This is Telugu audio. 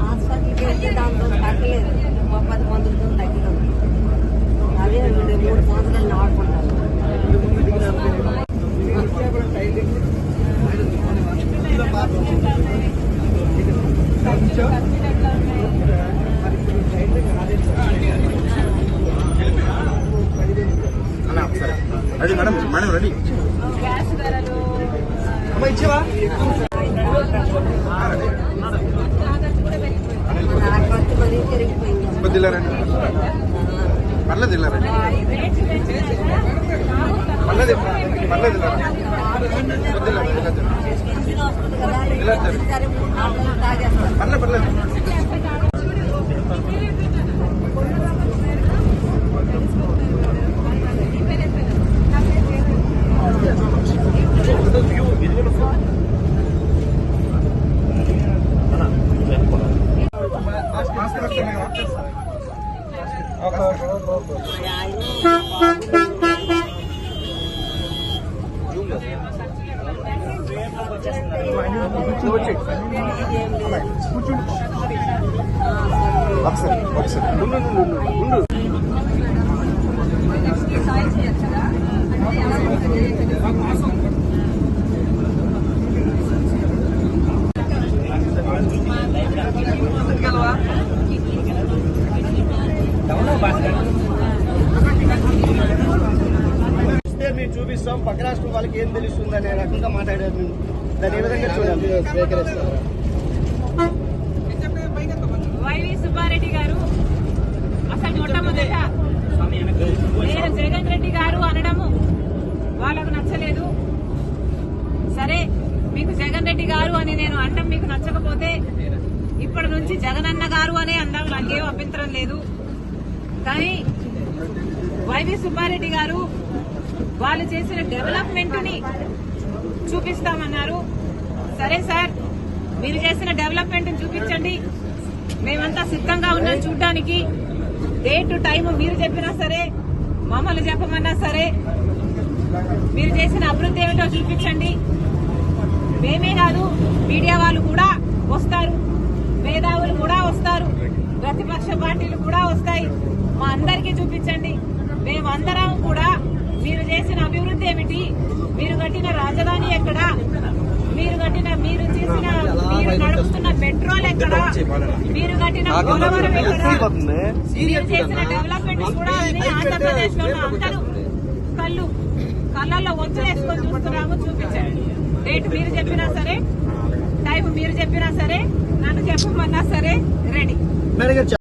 హాస్పిటల్కి వెళ్తే దాంతో తగ్గలేదు ముప్పది మందులతో తగ్గినాం అదే మూడు సంవత్సరాలు ఆడుకుంటాను అది మేడం మేడం రెడీ అమ్మ ఇచ్చేవా? മുപ്പത്തില്ല രണ്ട് നല്ലതില്ല രണ്ട് നല്ലത് നല്ലതില്ല മുപ്പത്തില്ല നല്ല പല്ലത് కూర్చోండి. ఒకసారి ఒకసారి ఉండు ఉండు, ఉండు, ఇస్తే మేము చూపిస్తాం. పక్క రాష్ట్రం వాళ్ళకి ఏం తెలుస్తుంది అనే రకంగా మాట్లాడారు మేము. దాన్ని ఏ విధంగా చూడాలి? వైవి సుబ్బారెడ్డి గారు అసలు మొట్టమొదట నేను జగన్ రెడ్డి గారు అనడము వాళ్ళకు నచ్చలేదు. సరే మీకు జగన్ రెడ్డి గారు అని నేను అనడం మీకు నచ్చకపోతే ఇప్పటి నుంచి అన్న గారు అనే అందాం నాకేం అభ్యంతరం లేదు. కానీ వైవి సుబ్బారెడ్డి గారు వాళ్ళు చేసిన డెవలప్మెంట్ని చూపిస్తామన్నారు. సరే సార్ మీరు చేసిన డెవలప్మెంట్ చూపించండి. మేమంతా సిద్ధంగా ఉన్నాం చూడడానికి. టు టైం మీరు చెప్పినా సరే మమ్మల్ని చెప్పమన్నా సరే మీరు చేసిన అభివృద్ధి ఏమిటో చూపించండి. మేమే కాదు మీడియా వాళ్ళు కూడా వస్తారు. మేధావులు కూడా వస్తారు. ప్రతిపక్ష పార్టీలు కూడా వస్తాయి. మా అందరికీ చూపించండి. మేమందరం కూడా మీరు చేసిన అభివృద్ధి ఏమిటి? మీరు కట్టిన రాజధాని ఎక్కడ? మీరు కట్టిన మీరు చేసిన మీరు నడుపుతున్న పెట్రోల్ ఎక్కడ? మీరు కట్టిన పోలవరం ఎక్కడ? మీరు చేసిన డెవలప్మెంట్ కూడా అన్ని ఆంధ్రప్రదేశ్లో అందరూ కళ్ళు కళ్ళల్లో వంతులేసుకొని చూస్తున్నాము చూపించండి. డేట్ మీరు చెప్పినా సరే టైం మీరు చెప్పినా సరే నన్ను చెప్పమన్నా సరే రెడీ మేడం గారు